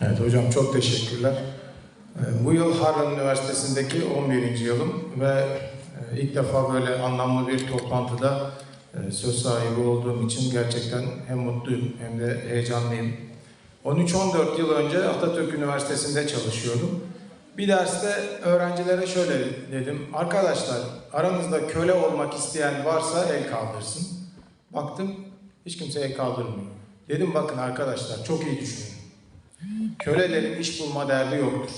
Evet hocam çok teşekkürler. Ee, Bu yıl Harran Üniversitesi'ndeki 11. yılım ve e, ilk defa böyle anlamlı bir toplantıda e, söz sahibi olduğum için gerçekten hem mutluyum hem de heyecanlıyım. 13-14 yıl önce Atatürk Üniversitesi'nde çalışıyordum. Bir derste öğrencilere şöyle dedim. Arkadaşlar aranızda köle olmak isteyen varsa el kaldırsın. Baktım hiç kimse el kaldırmıyor. Dedim bakın arkadaşlar çok iyi düşünün. Kölelerin iş bulma derdi yoktur.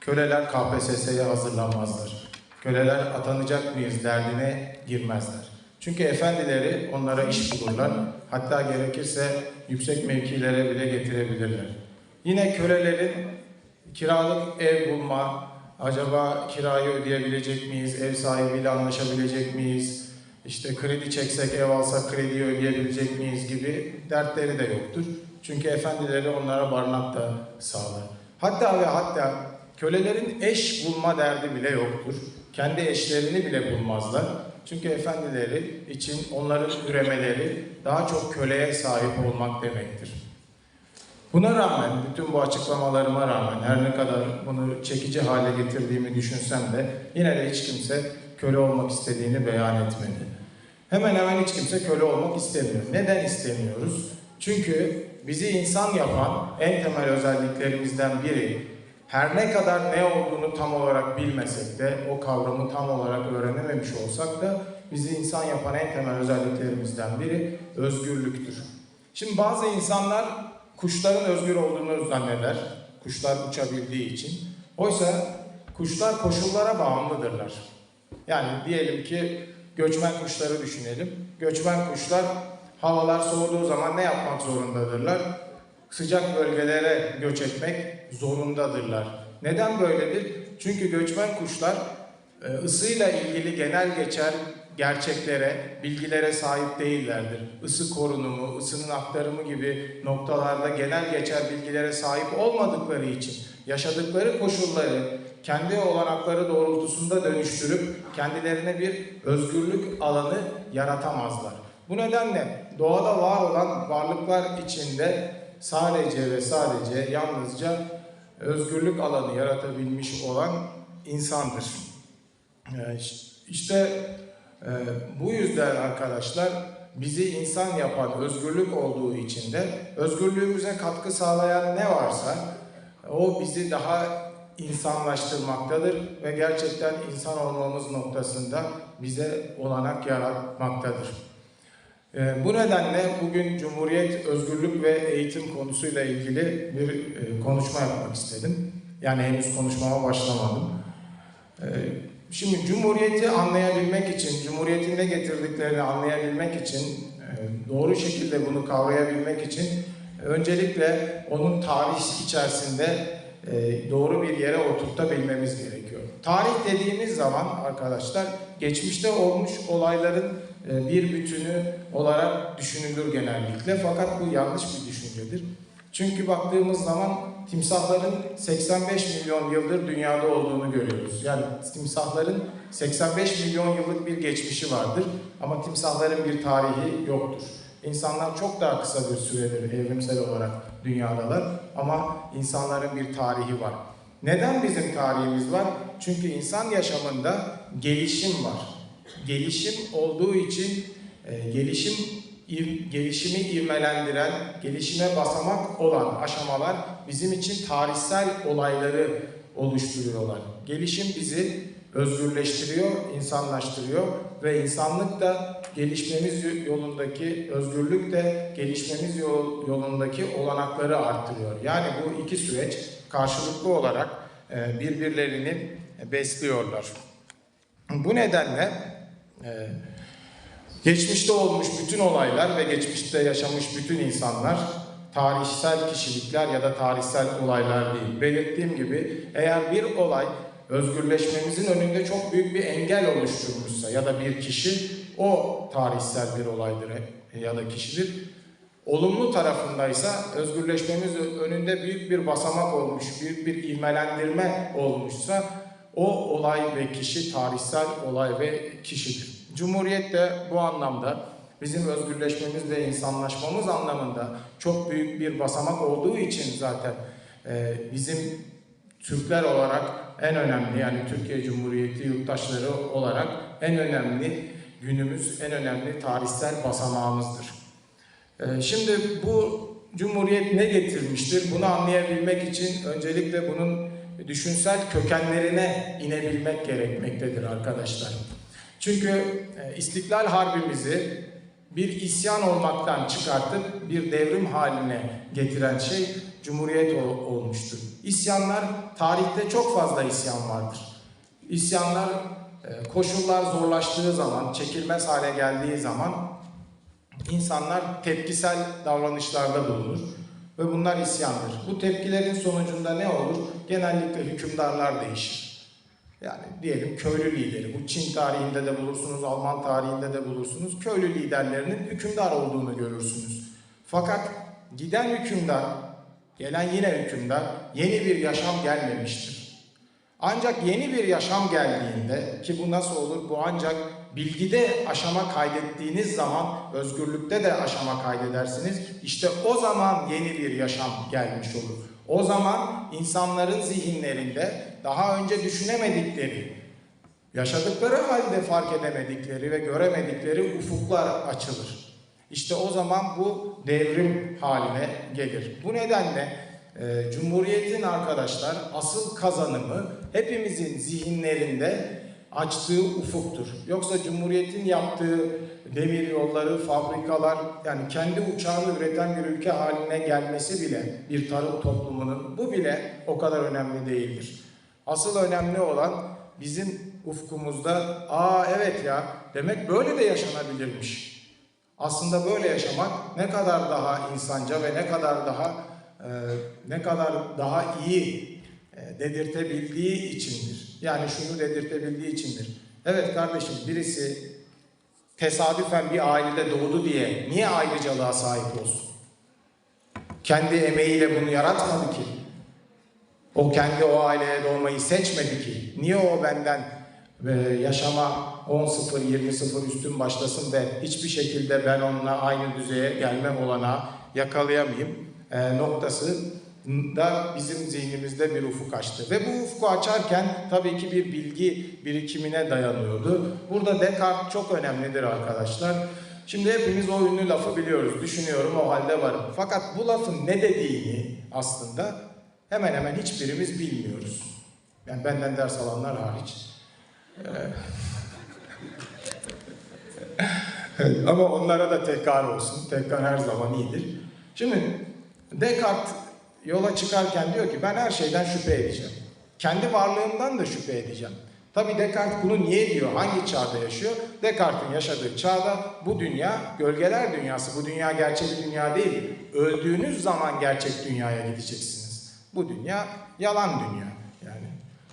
Köleler KPSS'ye hazırlanmazlar. Köleler atanacak mıyız derdine girmezler. Çünkü efendileri onlara iş bulurlar. Hatta gerekirse yüksek mevkilere bile getirebilirler. Yine kölelerin kiralık ev bulma, acaba kirayı ödeyebilecek miyiz, ev sahibiyle anlaşabilecek miyiz, işte kredi çeksek ev alsak krediyi ödeyebilecek miyiz gibi dertleri de yoktur. Çünkü efendileri onlara barınak da sağlar. Hatta ve hatta kölelerin eş bulma derdi bile yoktur. Kendi eşlerini bile bulmazlar. Çünkü efendileri için onların üremeleri daha çok köleye sahip olmak demektir. Buna rağmen, bütün bu açıklamalarıma rağmen her ne kadar bunu çekici hale getirdiğimi düşünsem de yine de hiç kimse köle olmak istediğini beyan etmedi. Hemen hemen hiç kimse köle olmak istemiyor. Neden istemiyoruz? Çünkü bizi insan yapan en temel özelliklerimizden biri her ne kadar ne olduğunu tam olarak bilmesek de, o kavramı tam olarak öğrenememiş olsak da bizi insan yapan en temel özelliklerimizden biri özgürlüktür. Şimdi bazı insanlar kuşların özgür olduğunu zanneder. Kuşlar uçabildiği için. Oysa kuşlar koşullara bağımlıdırlar. Yani diyelim ki göçmen kuşları düşünelim. Göçmen kuşlar havalar soğuduğu zaman ne yapmak zorundadırlar? Sıcak bölgelere göç etmek zorundadırlar. Neden böyledir? Çünkü göçmen kuşlar e, ısıyla ilgili genel geçer gerçeklere, bilgilere sahip değillerdir. Isı korunumu, ısının aktarımı gibi noktalarda genel geçer bilgilere sahip olmadıkları için yaşadıkları koşulları kendi olanakları doğrultusunda dönüştürüp kendilerine bir özgürlük alanı yaratamazlar. Bu nedenle doğada var olan varlıklar içinde sadece ve sadece yalnızca özgürlük alanı yaratabilmiş olan insandır. Ee, İşte e, bu yüzden arkadaşlar bizi insan yapan özgürlük olduğu için de özgürlüğümüze katkı sağlayan ne varsa o bizi daha insanlaştırmaktadır ve gerçekten insan olmamız noktasında bize olanak yaratmaktadır. Ee, Bu nedenle bugün Cumhuriyet, özgürlük ve eğitim konusuyla ilgili bir e, konuşma yapmak istedim. Yani henüz konuşmama başlamadım. Ee, Şimdi Cumhuriyeti anlayabilmek için, Cumhuriyet'in ne getirdiklerini anlayabilmek için, e, doğru şekilde bunu kavrayabilmek için öncelikle onun tarih içerisinde e, doğru bir yere oturtabilmemiz gerekiyor. Tarih dediğimiz zaman arkadaşlar geçmişte olmuş olayların e, bir bütünü olarak düşünülür genellikle fakat bu yanlış bir düşüncedir. Çünkü baktığımız zaman timsahların 85 milyon yıldır dünyada olduğunu görüyoruz. Yani timsahların 85 milyon yıllık bir geçmişi vardır ama timsahların bir tarihi yoktur. İnsanlar çok daha kısa bir süredir evrimsel olarak dünyadalar ama insanların bir tarihi var. Neden bizim tarihimiz var? Çünkü insan yaşamında gelişim var. Gelişim olduğu için e, gelişim iv- gelişimi ivmelendiren, gelişime basamak olan aşamalar bizim için tarihsel olayları oluşturuyorlar. Gelişim bizi özgürleştiriyor, insanlaştırıyor ve insanlık da gelişmemiz yolundaki, özgürlük de gelişmemiz yol- yolundaki olanakları artırıyor. Yani bu iki süreç karşılıklı olarak e, birbirlerini besliyorlar. Bu nedenle e, Geçmişte olmuş bütün olaylar ve geçmişte yaşamış bütün insanlar tarihsel kişilikler ya da tarihsel olaylar değil. Belirttiğim gibi eğer bir olay özgürleşmemizin önünde çok büyük bir engel oluşturmuşsa ya da bir kişi o tarihsel bir olaydır ya da kişidir. Olumlu tarafındaysa özgürleşmemiz önünde büyük bir basamak olmuş, büyük bir ivmelendirme olmuşsa o olay ve kişi tarihsel olay ve kişidir. Cumhuriyet de bu anlamda bizim özgürleşmemiz ve insanlaşmamız anlamında çok büyük bir basamak olduğu için zaten e, bizim Türkler olarak en önemli yani Türkiye Cumhuriyeti yurttaşları olarak en önemli günümüz, en önemli tarihsel basamağımızdır. Ee, Şimdi bu Cumhuriyet ne getirmiştir? Bunu anlayabilmek için öncelikle bunun düşünsel kökenlerine inebilmek gerekmektedir arkadaşlar. Çünkü e, İstiklal Harbimizi bir isyan olmaktan çıkartıp bir devrim haline getiren şey Cumhuriyet ol- olmuştur. İsyanlar, tarihte çok fazla isyan vardır. İsyanlar e, koşullar zorlaştığı zaman, çekilmez hale geldiği zaman insanlar tepkisel davranışlarda bulunur ve bunlar isyandır. Bu tepkilerin sonucunda ne olur? Genellikle hükümdarlar değişir. Yani diyelim köylü lideri, bu Çin tarihinde de bulursunuz, Alman tarihinde de bulursunuz. Köylü liderlerinin hükümdar olduğunu görürsünüz. Fakat giden hükümdar, gelen yine hükümdar yeni bir yaşam gelmemiştir. Ancak yeni bir yaşam geldiğinde ki bu nasıl olur? Bu ancak bilgide aşama kaydettiğiniz zaman özgürlükte de aşama kaydedersiniz. İşte o zaman yeni bir yaşam gelmiş olur. O zaman insanların zihinlerinde daha önce düşünemedikleri, yaşadıkları halde fark edemedikleri ve göremedikleri ufuklar açılır. İşte o zaman bu devrim haline gelir. Bu nedenle e, Cumhuriyet'in arkadaşlar asıl kazanımı hepimizin zihinlerinde açtığı ufuktur. Yoksa Cumhuriyet'in yaptığı demir yolları, fabrikalar yani kendi uçağını üreten bir ülke haline gelmesi bile bir tarım toplumunun bu bile o kadar önemli değildir. Asıl önemli olan bizim ufkumuzda aa evet ya demek böyle de yaşanabilirmiş. Aslında böyle yaşamak ne kadar daha insanca ve ne kadar daha e, ne kadar daha iyi dedirtebildiği içindir. Yani şunu dedirtebildiği içindir. Evet kardeşim birisi tesadüfen bir ailede doğdu diye niye ayrıcalığa sahip olsun? Kendi emeğiyle bunu yaratmadı ki. O kendi o aileye doğmayı seçmedi ki. Niye o benden e, yaşama 10-0, 20-0 üstün başlasın ve hiçbir şekilde ben onunla aynı düzeye gelmem olana yakalayamayayım e, noktası da bizim zihnimizde bir ufuk açtı. Ve bu ufku açarken tabii ki bir bilgi birikimine dayanıyordu. Burada Descartes çok önemlidir arkadaşlar. Şimdi hepimiz o ünlü lafı biliyoruz. Düşünüyorum o halde varım. Fakat bu lafın ne dediğini aslında hemen hemen hiçbirimiz bilmiyoruz. Yani benden ders alanlar hariç. Evet, Ama onlara da tekrar olsun. Tekrar her zaman iyidir. Şimdi Descartes yola çıkarken diyor ki ben her şeyden şüphe edeceğim. Kendi varlığımdan da şüphe edeceğim. Tabi Descartes bunu niye diyor? Hangi çağda yaşıyor? Descartes'in yaşadığı çağda bu dünya gölgeler dünyası. Bu dünya gerçek dünya değil. Öldüğünüz zaman gerçek dünyaya gideceksiniz. Bu dünya yalan dünya. Yani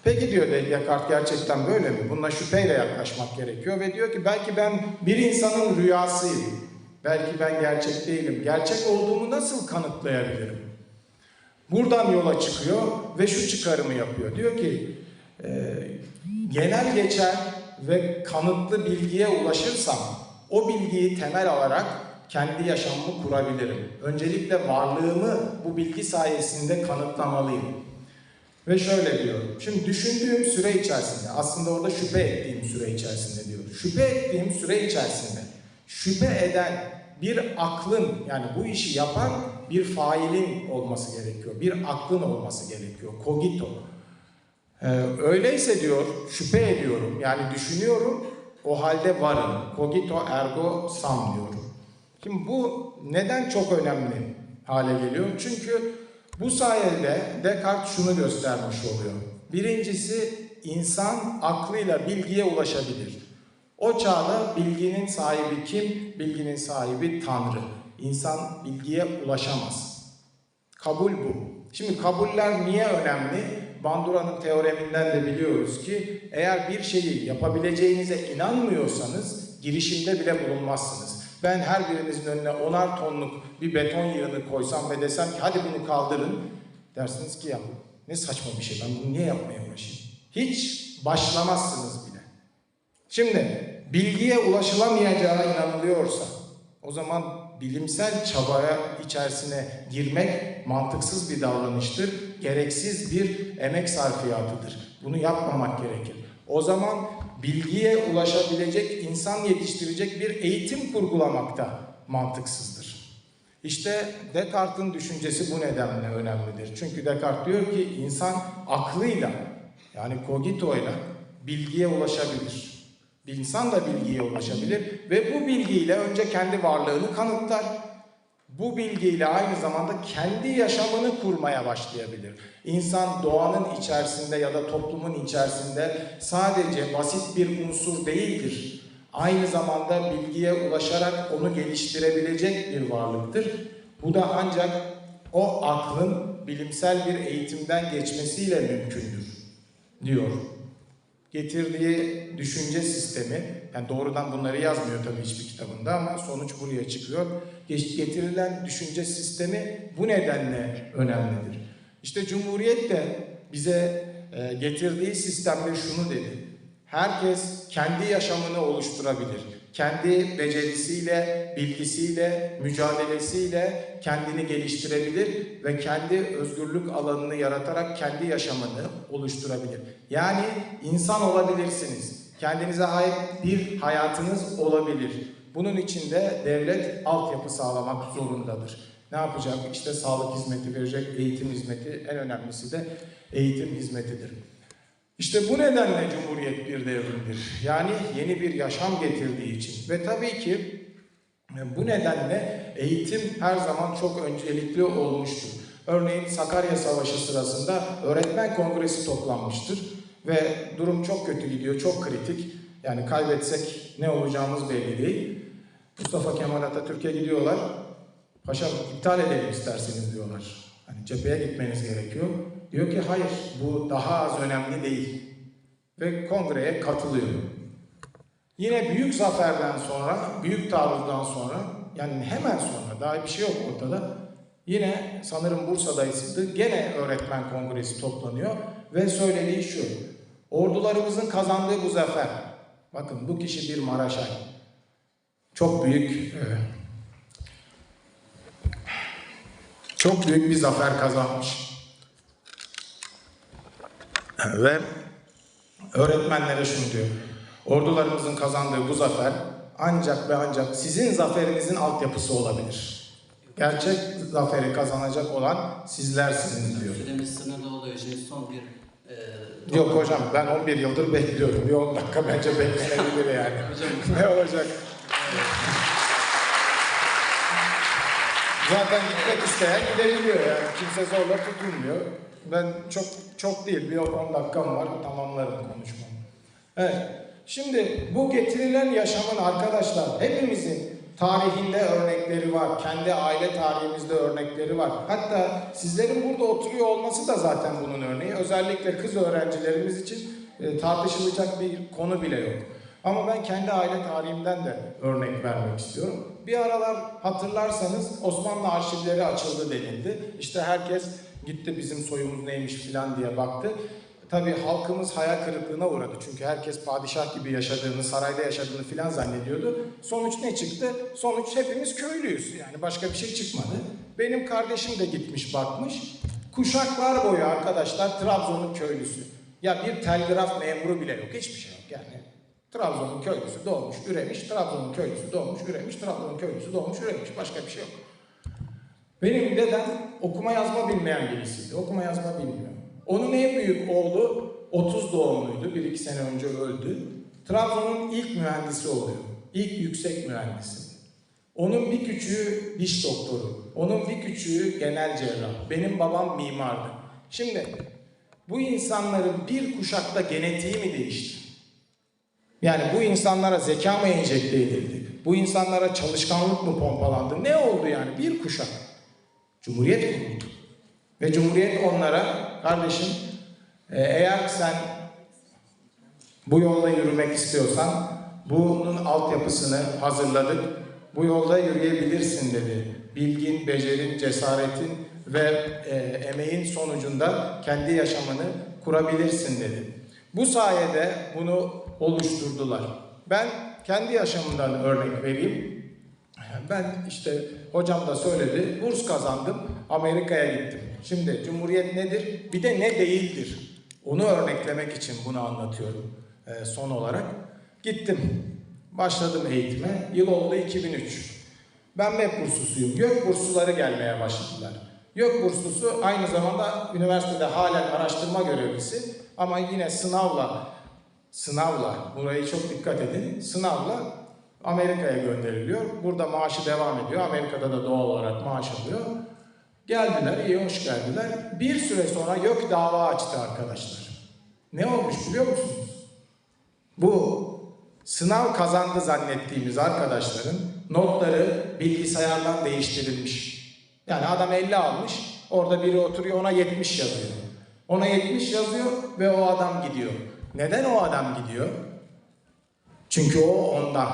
Peki diyor Descartes gerçekten böyle mi? Buna şüpheyle yaklaşmak gerekiyor ve diyor ki belki ben bir insanın rüyasıyım. Belki ben gerçek değilim. Gerçek olduğumu nasıl kanıtlayabilirim? Buradan yola çıkıyor ve şu çıkarımı yapıyor. Diyor ki e, genel geçer ve kanıtlı bilgiye ulaşırsam o bilgiyi temel alarak kendi yaşamımı kurabilirim. Öncelikle varlığımı bu bilgi sayesinde kanıtlamalıyım. Ve şöyle diyor. Şimdi düşündüğüm süre içerisinde, aslında orada şüphe ettiğim süre içerisinde diyor. Şüphe ettiğim süre içerisinde şüphe eden bir aklın yani bu işi yapan bir failin olması gerekiyor. Bir aklın olması gerekiyor. Cogito. Ee, öyleyse diyor şüphe ediyorum yani düşünüyorum o halde varım. Cogito ergo sum diyorum. Şimdi bu neden çok önemli hale geliyor? Çünkü bu sayede Descartes şunu göstermiş oluyor. Birincisi insan aklıyla bilgiye ulaşabilir. O çağda bilginin sahibi kim? Bilginin sahibi Tanrı. İnsan bilgiye ulaşamaz. Kabul bu. Şimdi kabuller niye önemli? Bandura'nın teoreminden de biliyoruz ki eğer bir şeyi yapabileceğinize inanmıyorsanız girişimde bile bulunmazsınız. Ben her birinizin önüne onar tonluk bir beton yığını koysam ve desem ki hadi bunu kaldırın dersiniz ki ya ne saçma bir şey ben bunu niye yapmaya uğraşayım? Hiç başlamazsınız bile. Şimdi bilgiye ulaşılamayacağı inanılıyorsa o zaman bilimsel çabaya içerisine girmek mantıksız bir davranıştır. Gereksiz bir emek sarfiyatıdır. Bunu yapmamak gerekir. O zaman bilgiye ulaşabilecek, insan yetiştirecek bir eğitim kurgulamak da mantıksızdır. İşte Descartes'in düşüncesi bu nedenle önemlidir. Çünkü Descartes diyor ki insan aklıyla yani cogitoyla bilgiye ulaşabilir. İnsan da bilgiye ulaşabilir ve bu bilgiyle önce kendi varlığını kanıtlar. Bu bilgiyle aynı zamanda kendi yaşamını kurmaya başlayabilir. İnsan doğanın içerisinde ya da toplumun içerisinde sadece basit bir unsur değildir. Aynı zamanda bilgiye ulaşarak onu geliştirebilecek bir varlıktır. Bu da ancak o aklın bilimsel bir eğitimden geçmesiyle mümkündür diyor getirdiği düşünce sistemi, yani doğrudan bunları yazmıyor tabii hiçbir kitabında ama sonuç buraya çıkıyor. Getirilen düşünce sistemi bu nedenle önemlidir. İşte Cumhuriyet de bize e, getirdiği sistemde şunu dedi. Herkes kendi yaşamını oluşturabilir. Kendi becerisiyle, bilgisiyle, mücadelesiyle kendini geliştirebilir ve kendi özgürlük alanını yaratarak kendi yaşamını oluşturabilir. Yani insan olabilirsiniz. Kendinize ait bir hayatınız olabilir. Bunun için de devlet altyapı sağlamak zorundadır. Ne yapacak? İşte sağlık hizmeti verecek, eğitim hizmeti, en önemlisi de eğitim hizmetidir. İşte bu nedenle Cumhuriyet bir devrimdir. Yani yeni bir yaşam getirdiği için. Ve tabii ki e, bu nedenle eğitim her zaman çok öncelikli olmuştur. Örneğin Sakarya Savaşı sırasında öğretmen kongresi toplanmıştır. Ve durum çok kötü gidiyor, çok kritik. Yani kaybetsek ne olacağımız belli değil. Mustafa Kemal Atatürk'e gidiyorlar. Paşam iptal edelim isterseniz diyorlar. Hani cepheye gitmeniz gerekiyor. Diyor ki hayır bu daha az önemli değil. Ve kongreye katılıyor. Yine büyük zaferden sonra, büyük taarruzdan sonra yani hemen sonra daha bir şey yok ortada. Yine sanırım Bursa'daydı. Gene öğretmen kongresi toplanıyor ve söylediği şu. Ordularımızın kazandığı bu zafer. Bakın bu kişi bir Maraşay. Çok büyük e, çok büyük bir zafer kazanmış. Ve öğretmenlere şunu diyor. Ordularımızın kazandığı bu zafer ancak ve ancak sizin zaferinizin altyapısı olabilir. Gerçek zaferi kazanacak olan sizlersiniz diyor. Süremiz sınırlı oluyor. Şimdi son bir e, Yok hocam ben 11 yıldır bekliyorum. Bir 10 dakika bence beklenebilir yani. Hocam ne olacak? Zaten gitmek isteyen gidebiliyor yani. Kimse zorla tutulmuyor. Ben çok çok değil bir 10 dakikam var tamamlarım konuşmamı. Evet. Şimdi bu getirilen yaşamın arkadaşlar hepimizin tarihinde örnekleri var. Kendi aile tarihimizde örnekleri var. Hatta sizlerin burada oturuyor olması da zaten bunun örneği. Özellikle kız öğrencilerimiz için e, tartışılacak bir konu bile yok. Ama ben kendi aile tarihimden de örnek vermek istiyorum. Bir aralar hatırlarsanız Osmanlı arşivleri açıldı denildi. İşte herkes gitti bizim soyumuz neymiş filan diye baktı. Tabii halkımız hayal kırıklığına uğradı. Çünkü herkes padişah gibi yaşadığını, sarayda yaşadığını filan zannediyordu. Sonuç ne çıktı? Sonuç hepimiz köylüyüz. Yani başka bir şey çıkmadı. Benim kardeşim de gitmiş bakmış. Kuşaklar boyu arkadaşlar Trabzon'un köylüsü. Ya bir telgraf memuru bile yok. Hiçbir şey yok yani. Trabzon'un köylüsü doğmuş, üremiş. Trabzon'un köylüsü doğmuş, üremiş. Trabzon'un köylüsü doğmuş, üremiş. Başka bir şey yok. Benim dedem okuma yazma bilmeyen birisiydi. Okuma yazma bilmiyor. Onun en büyük oğlu 30 doğumluydu. 1-2 sene önce öldü. Trabzon'un ilk mühendisi oluyor. İlk yüksek mühendisi. Onun bir küçüğü diş doktoru. Onun bir küçüğü genel cerrah. Benim babam mimardı. Şimdi bu insanların bir kuşakta genetiği mi değişti? Yani bu insanlara zeka mı enjekte edildi? Bu insanlara çalışkanlık mı pompalandı? Ne oldu yani? Bir kuşak. Cumhuriyet kuruldu. Ve Cumhuriyet onlara kardeşim e, eğer sen bu yolda yürümek istiyorsan bunun altyapısını hazırladık. Bu yolda yürüyebilirsin dedi. Bilgin, becerin, cesaretin ve e, emeğin sonucunda kendi yaşamını kurabilirsin dedi. Bu sayede bunu oluşturdular. Ben kendi yaşamımdan örnek vereyim. Ben işte hocam da söyledi, burs kazandım, Amerika'ya gittim. Şimdi Cumhuriyet nedir? Bir de ne değildir? Onu örneklemek için bunu anlatıyorum e, son olarak. Gittim, başladım eğitime, yıl oldu 2003. Ben MEP burslusuyum, YÖK bursluları gelmeye başladılar. YÖK burslusu aynı zamanda üniversitede halen araştırma görevlisi ama yine sınavla, sınavla, burayı çok dikkat edin, sınavla Amerika'ya gönderiliyor. Burada maaşı devam ediyor. Amerika'da da doğal olarak maaş alıyor. Geldiler, iyi hoş geldiler. Bir süre sonra YÖK dava açtı arkadaşlar. Ne olmuş biliyor musunuz? Bu sınav kazandı zannettiğimiz arkadaşların notları bilgisayardan değiştirilmiş. Yani adam 50 almış, orada biri oturuyor ona 70 yazıyor. Ona 70 yazıyor ve o adam gidiyor. Neden o adam gidiyor? Çünkü o ondan.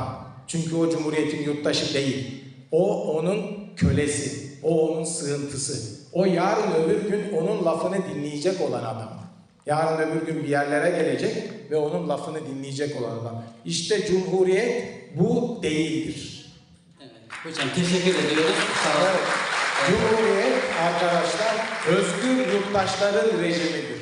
Çünkü o cumhuriyetin yurttaşı değil. O onun kölesi. O onun sığıntısı. O yarın öbür gün onun lafını dinleyecek olan adam. Yarın öbür gün bir yerlere gelecek ve onun lafını dinleyecek olan adam. İşte cumhuriyet bu değildir. Evet. Hocam teşekkür ediyoruz. Sağ olun. Evet. Cumhuriyet arkadaşlar özgür yurttaşların rejimidir.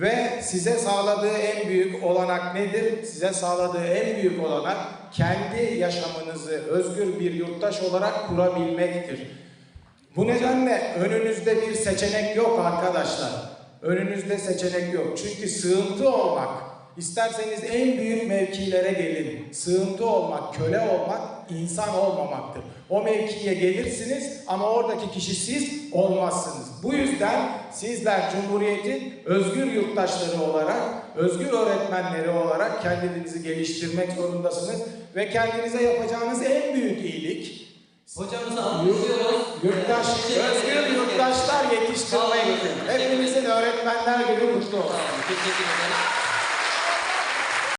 Ve size sağladığı en büyük olanak nedir? Size sağladığı en büyük olanak kendi yaşamınızı özgür bir yurttaş olarak kurabilmektir. Bu nedenle önünüzde bir seçenek yok arkadaşlar. Önünüzde seçenek yok. Çünkü sığıntı olmak, isterseniz en büyük mevkilere gelin. Sığıntı olmak, köle olmak insan olmamaktır. O mevkiye gelirsiniz ama oradaki kişi siz olmazsınız. Bu yüzden sizler Cumhuriyet'in özgür yurttaşları olarak, özgür öğretmenleri olarak kendinizi geliştirmek zorundasınız. Ve kendinize yapacağınız en büyük iyilik Hocamızı alkışlıyoruz. Yurttaş, özgür yurttaşlar Sağ olun yetiştirmek. hocam. Hepinizin öğretmenler günü kutlu olsun. Teşekkür ederim.